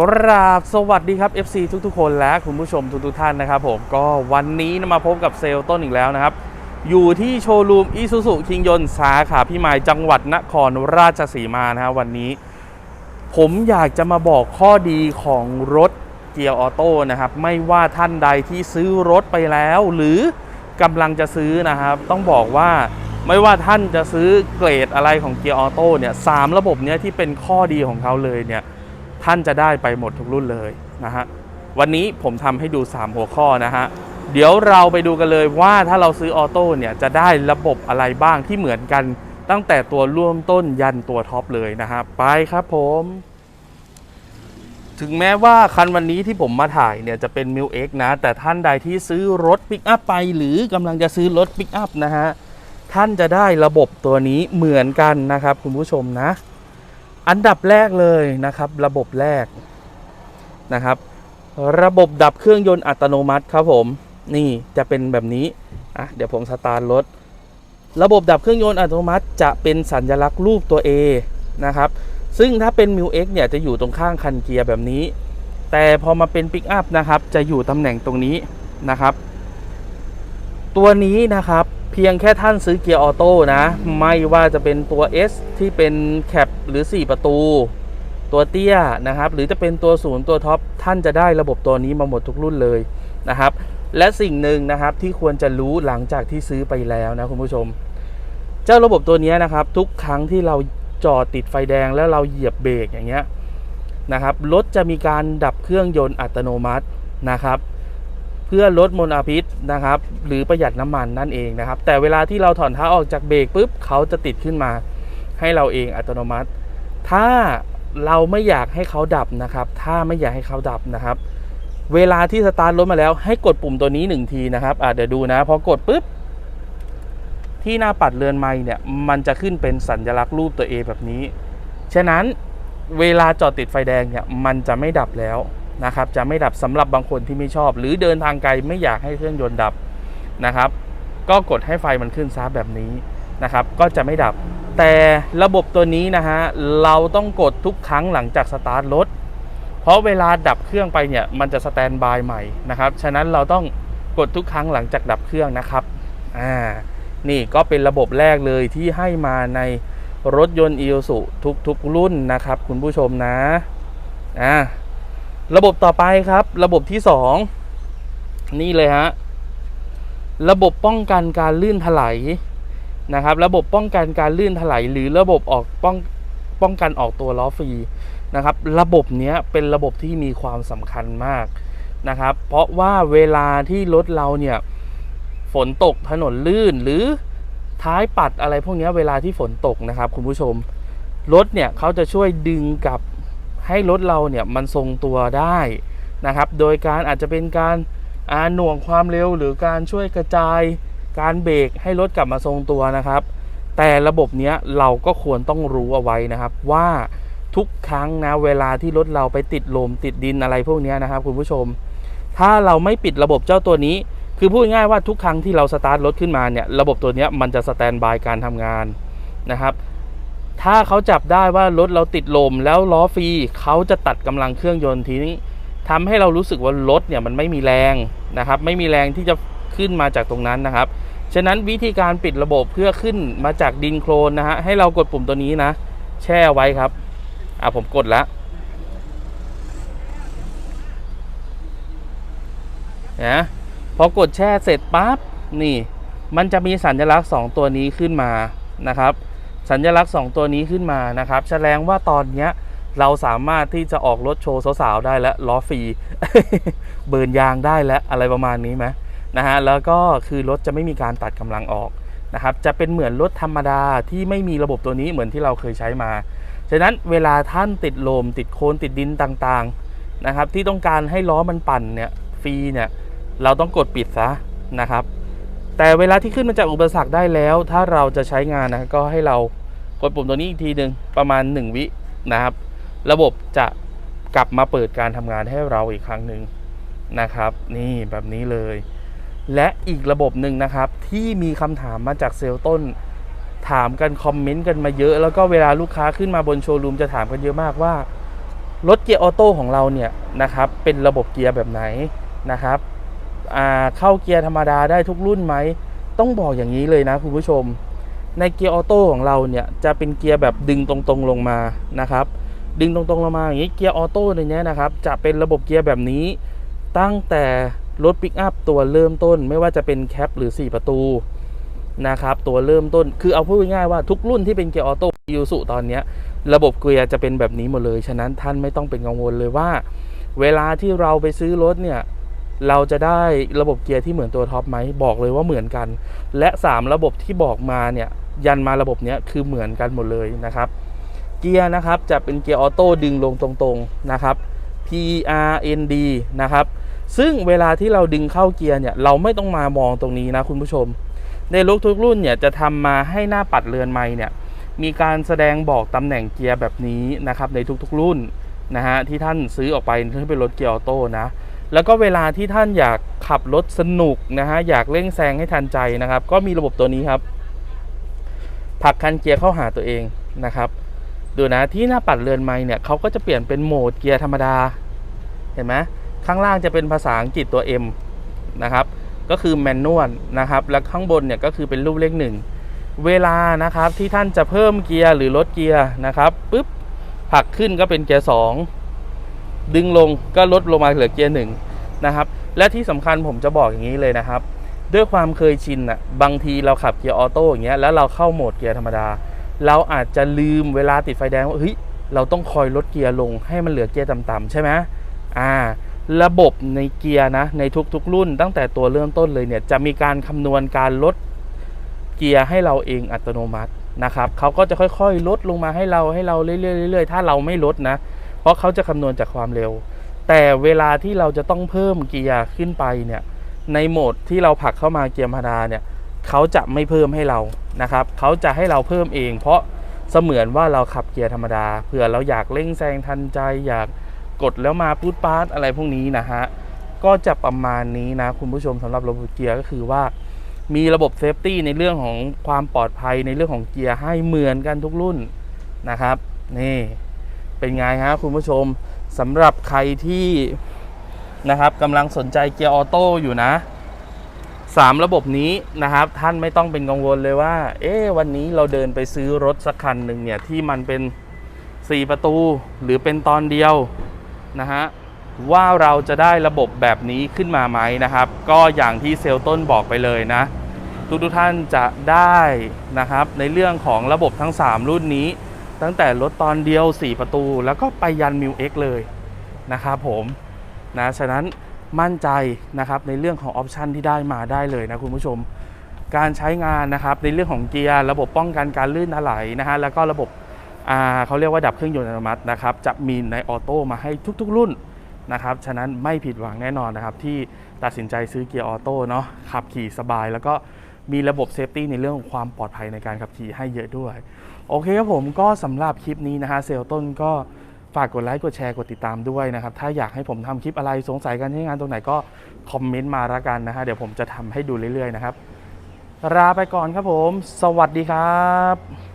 กราบสวัสดีครับ FC ทุกๆ คนและคุณผู้ชมทุกๆท่านนะครับผมก็วันนี้มาพบกับเซลล์ต้นอีกแล้วนะครับ อยู่ที่โชว์รูมอีซูซูคิงยนสาขาพิมายจังหวัดนครราชสีมานะฮะวันนี้ ผมอยากจะมาบอกข้อดีของรถเกียร์ออโต้นะครับ ไม่ว่าท่านใดที่ซื้อรถไปแล้ว หรือกำลังจะซื้อนะครับ ต้องบอกว่าไม่ว่าท่านจะซื้อเกรดอะไรของเกียร์ออโต้เนี่ยสามระบบเนี้ยที่เป็นข้อดีของเขาเลยเนี่ย ท่านจะได้ไปหมดทุกรุ่นเลยนะฮะวันนี้ผมทำให้ดู 3 หัวข้อนะฮะเดี๋ยวเราไปดูกันเลยว่าถ้าเราซื้อออโต้เนี่ยจะได้ระบบอะไรบ้างที่เหมือนกันตั้งแต่ตัวร่วมต้นยันตัวท็อปเลยนะฮะไปครับผม ถึงแม้ว่าคันวันนี้ที่ผมมาถ่ายเนี่ยจะเป็น m ิ X นะ แต่ท่านใดที่ซื้อรถปิกอัพไปหรือกำลังจะซื้อรถปิกอัพนะฮะ ท่านจะได้ระบบตัวนี้เหมือนกันนะครับคุณผู้ชมนะ อันดับแรกเลยนะครับ ระบบแรกนะครับ ระบบดับเครื่องยนต์อัตโนมัติครับผม นี่จะเป็นแบบนี้อะเดี๋ยวผมสตาร์ทรถ ระบบดับเครื่องยนต์อัตโนมัติจะเป็นสัญลักษณ์รูปตัว A นะครับ ซึ่งถ้าเป็น m ิ X เนี่ยจะอยู่ตรงข้างคันเกียร์แบบนี้ แต่พอมาเป็นปิกอัพนะครับ จะอยู่ตำแหน่งตรงนี้นะครับ ตัวนี้นะครับ เพียงแค่ท่านซื้อเกียร์ออโต้นะ ไม่ว่าจะเป็นตัว S ที่เป็นแคปหรือ 4 ประตู ตัวเตี้ยนะครับ หรือจะเป็นตัวศูนย์ตัวท็อปท่านจะได้ระบบตัวนี้มาหมดทุกรุ่นเลยนะครับ และสิ่งหนึ่งนะครับที่ควรจะรู้หลังจากที่ซื้อไปแล้วนะคุณผู้ชม เจ้าระบบตัวนี้นะครับ ทุกครั้งที่เราจอดติดไฟแดงแล้วเราเหยียบเบรกอย่างเงี้ยนะครับรถจะมีการดับเครื่องยนต์อัตโนมัตินะครับ พื่อลดมลพิษนะครับ หรือประหยัดน้ำมันนั่นเองนะครับ แต่เวลาที่เราถอนเท้าออกจากเบรกปุ๊บเขาจะติดขึ้นมา ให้เราเองอัตโนมัติ ถ้าเราไม่อยากให้เขาดับนะครับ ถ้าไม่อยากให้เขาดับนะครับ เวลาที่สตาร์ทรถมาแล้ว ให้กดปุ่มตัวนี้หนึ่งทีนะครับอะเดี๋ยวดูนะพอกดปุ๊บที่หน้าปัดเรือนไม้เนี่ยมันจะขึ้นเป็นสัญลักษณ์รูปตัว A แบบนี้ ฉะนั้นเวลาจอดติดไฟแดงเนี่ยมันจะไม่ดับแล้ว นะครับจะไม่ดับสำหรับบางคนที่ไม่ชอบ หรือเดินทางไกลไม่อยากให้เครื่องยนต์ดับนะครับ ก็กดให้ไฟมันขึ้นซาแบบนี้นะครับ ก็จะไม่ดับ แต่ระบบตัวนี้นะฮะเราต้องกดทุกครั้งหลังจากสตาร์ทรถเพราะเวลาดับเครื่องไปเนี่ยมันจะสแตนบายใหม่นะครับฉะนั้นเราต้องกดทุกครั้งหลังจากดับเครื่องนะครับอ่านี่ก็เป็นระบบแรกเลยที่ให้มาในรถยนต์ i ี s u ทุกๆรุ่นนะครับ คุณผู้ชมนะอ่า ระบบต่อไปครับ ระบบที่ 2 นี่เลยฮะ ระบบป้องกันการลื่นถลายนะครับ ระบบป้องกันการลื่นถลายหรือระบบออกป้องป้องกันออกตัวล้อฟรีนะครับ ระบบเนี้ยเป็นระบบที่มีความสำคัญมากนะครับ เพราะว่าเวลาที่รถเราเนี่ยฝนตกถนนลื่นหรือท้ายปัดอะไรพวกนี้เวลาที่ฝนตกนะครับ คุณผู้ชมรถเนี่ยเขาจะช่วยดึงกับ ให้รถเราเนี่ยมันทรงตัวได้นะครับ โดยการอาจจะเป็นการอาหน่วงความเร็วหรือการช่วยกระจายการเบรกให้รถกลับมาทรงตัวนะครับ แต่ระบบเนี้ยเราก็ควรต้องรู้เอาไว้นะครับ ว่าทุกครั้งนะเวลาที่รถเราไปติดลมติดดินอะไรพวกนี้นะครับ คุณผู้ชม ถ้าเราไม่ปิดระบบเจ้าตัวนี้ คือพูดง่ายว่าทุกครั้งที่เราสตาร์ทรถขึ้นมาเนี่ยระบบตัวนี้มันจะสแตนบายการทำงานนะครับ ถ้าเขาจับได้ว่ารถเราติดลมแล้วล้อฟรีเขาจะตัดกำลังเครื่องยนต์ทิ้งทำให้เรารู้สึกว่ารถเนี่ยมันไม่มีแรงนะครับ ไม่มีแรงที่จะขึ้นมาจากตรงนั้นนะครับ ฉะนั้นวิธีการปิดระบบเพื่อขึ้นมาจากดินโคลนนะฮะให้เรากดปุ่มตัวนี้นะ แช่ไว้ครับอะผมกดแล้วนะพอกดแช่เสร็จปั๊บนี่ มันจะมีสัญลักษณ์ 2 ตัวนี้ขึ้นมานะครับ สัญลักษณ์ 2 ตัวนี้ขึ้นมานะครับแสดงว่าตอนเนี้ยเราสามารถที่จะออกรถโชว์สาวๆได้แล้วล้อฟรีเบิร์นยางได้แล้วอะไรประมาณนี้ไหมนะฮะแล้วก็คือรถจะไม่มีการตัดกำลังออกนะครับจะเป็นเหมือนรถธรรมดาที่ไม่มีระบบตัวนี้เหมือนที่เราเคยใช้มา ฉะนั้นเวลาท่านติดลมติดโคลนติดดินต่างๆนะครับที่ต้องการให้ล้อมันปั่นเนี่ยฟรีเนี่ยเราต้องกดปิดซะนะครับ แต่เวลาที่ขึ้นมาจากอุปสรรคได้แล้ว ถ้าเราจะใช้งานนะก็ให้เรากดปุ่มตัวนี้อีกทีหนึ่งประมาณ 1 วินะครับ ระบบจะกลับมาเปิดการทำงานให้เราอีกครั้งหนึ่งนะครับ นี่แบบนี้เลย และอีกระบบหนึ่งนะครับ ที่มีคำถามมาจากเซลล์ต้น ถามกันคอมเมนต์กันมาเยอะ แล้วก็เวลาลูกค้าขึ้นมาบนโชว์รูมจะถามกันเยอะมากว่ารถเกียร์ออโต้ของเราเนี่ยนะครับเป็นระบบเกียร์แบบไหนนะครับ เข้าเกียร์ธรรมดาได้ทุกรุ่นไหม ต้องบอกอย่างนี้เลยนะคุณผู้ชม ในเกียร์ออโต้ของเราเนี่ยจะเป็นเกียร์แบบดึงตรงๆลงมานะครับ ดึงตรงๆลงมาอย่างนี้เกียร์ออโต้ในเนี้ยนะครับ จะเป็นระบบเกียร์แบบนี้ตั้งแต่รถปิกอัพตัวเริ่มต้นไม่ว่าจะเป็นแคปหรือ 4 ประตูนะครับตัวเริ่มต้นคือเอาพูดง่ายๆว่าทุกรุ่นที่เป็นเกียร์ออโต้ยูสุตอนเนี้ยระบบเกียร์จะเป็นแบบนี้หมดเลย ฉะนั้นท่านไม่ต้องเป็นกังวลเลยว่า เวลาที่เราไปซื้อรถเนี่ย เราจะได้ระบบเกียร์ที่เหมือนตัวท็อปไหมบอกเลยว่าเหมือนกัน และ 3 ระบบที่บอกมาเนี่ยยันมาระบบเนี้ยคือเหมือนกันหมดเลยนะครับ เกียร์นะครับจะเป็นเกียร์ออโต้ดึงลงตรงๆนะครับ P R N D นะครับซึ่งเวลาที่เราดึงเข้าเกียร์เนี่ยเราไม่ต้องมามองตรงนี้นะคุณผู้ชม ในรถทุกรุ่นเนี่ยจะทำมาให้หน้าปัดเรือนไม้เนี่ยมีการแสดงบอกตำแหน่งเกียร์แบบนี้นะครับในทุกๆรุ่นนะฮะที่ท่านซื้อออกไปที่เป็นรถเกียร์ออโต้นะ แล้วก็เวลาที่ท่านอยากขับรถสนุกนะฮะอยากเร่งแซงให้ทันใจนะครับ ก็มีระบบตัวนี้ครับผลักคันเกียร์เข้าหาตัวเองนะครับ ดูนะที่หน้าปัดเรือนไม้เนี่ยเขาก็จะเปลี่ยนเป็นโหมดเกียร์ธรรมดา เห็นไหมข้างล่างจะเป็นภาษาอังกฤษตัว M นะครับก็คือแมนนวลนะครับ แล้วข้างบนเนี่ยก็คือเป็นรูปเลขหนึ่งเวลานะครับที่ท่านจะเพิ่มเกียร์หรือลดเกียร์นะครับปุ๊บผลักขึ้นก็เป็นเกียร์สอง ดึงลงก็ลดลงมาเหลือเกียร์หนึ่งนะครับ และที่สำคัญผมจะบอกอย่างนี้เลยนะครับ ด้วยความเคยชินอะบางทีเราขับเกียร์ออโต้อย่างเงี้ยแล้วเราเข้าโหมดเกียร์ธรรมดา เราอาจจะลืมเวลาติดไฟแดงว่าเฮ้ยเราต้องคอยลดเกียร์ลงให้มันเหลือเกียร์ต่ำๆใช่ไหมอ่าระบบในเกียร์นะในทุกๆ รุ่น ตั้งแต่ตัวเริ่มต้นเลยเนี่ยจะมีการคำนวณการลดเกียร์ให้เราเองอัตโนมัตินะครับเขาก็จะค่อยๆ ลดลงมาให้เราให้เราเรื่อยๆเรื่อยๆถ้าเราไม่ลดนะ เพราะเขาจะคำนวณจากความเร็ว แต่เวลาที่เราจะต้องเพิ่มเกียร์ขึ้นไปเนี่ยในโหมดที่เราผลักเข้ามาเกียร์ธรรมดาเนี่ยเขาจะไม่เพิ่มให้เรานะครับเขาจะให้เราเพิ่มเอง เพราะเสมือนว่าเราขับเกียร์ธรรมดาเผื่อเราอยากเร่งแซงทันใจอยากกดแล้วมาพูดปาร์ตอะไรพวกนี้นะฮะก็จะประมาณนี้นะคุณผู้ชมสำหรับระบบเกียร์ก็คือว่า มีระบบเซฟตี้ในเรื่องของความปลอดภัยในเรื่องของเกียร์ให้เหมือนกันทุกรุ่นนะครับนี่ เป็นไงฮะคุณผู้ชมสำหรับใครที่นะครับกำลังสนใจเกียร์ออโต้อยู่นะสามระบบนี้นะครับ ท่านไม่ต้องเป็นกังวลเลยว่า เอ๊วันนี้เราเดินไปซื้อรถสักคันหนึ่งเนี่ย ที่มันเป็น 4 ประตูหรือเป็นตอนเดียวนะฮะว่าเราจะได้ระบบแบบนี้ขึ้นมาไหมนะครับ ก็อย่างที่เซลต้นบอกไปเลยนะ ทุกทุกท่านจะได้นะครับ ในเรื่องของระบบทั้ง 3 รุ่นนี้ ตั้งแต่รถตอนเดียว 4 ประตู แล้วก็ไปยันมิวเอ็กเลยนะครับผมนะฉะนั้นมั่นใจนะครับในเรื่องของออปชันที่ได้มาได้เลยนะคุณผู้ชม การใช้งานนะครับในเรื่องของเกียร์ระบบป้องกันการลื่นถลายนะฮะแล้วก็ระบบเขาเรียกว่าดับเครื่องยนต์อัตโนมัตินะครับจะมีในออโต้มาให้ทุกๆรุ่นนะครับฉะนั้นไม่ผิดหวังแน่นอนนะครับที่ตัดสินใจซื้อเกียร์ออโต้เนาะขับขี่สบายแล้วก็ มีระบบเซฟตี้ในเรื่องของความปลอดภัยในการขับขี่ให้เยอะด้วย โอเคครับผมก็สำหรับคลิปนี้นะฮะเซลต้นก็ฝากกดไลค์กดแชร์กดติดตามด้วยนะครับ ถ้าอยากให้ผมทำคลิปอะไรสงสัยการใช้งานตรงไหนก็คอมเมนต์มาละกันนะฮะเดี๋ยวผมจะทำให้ดูเรื่อยๆนะครับลาไปก่อนครับผม สวัสดีครับ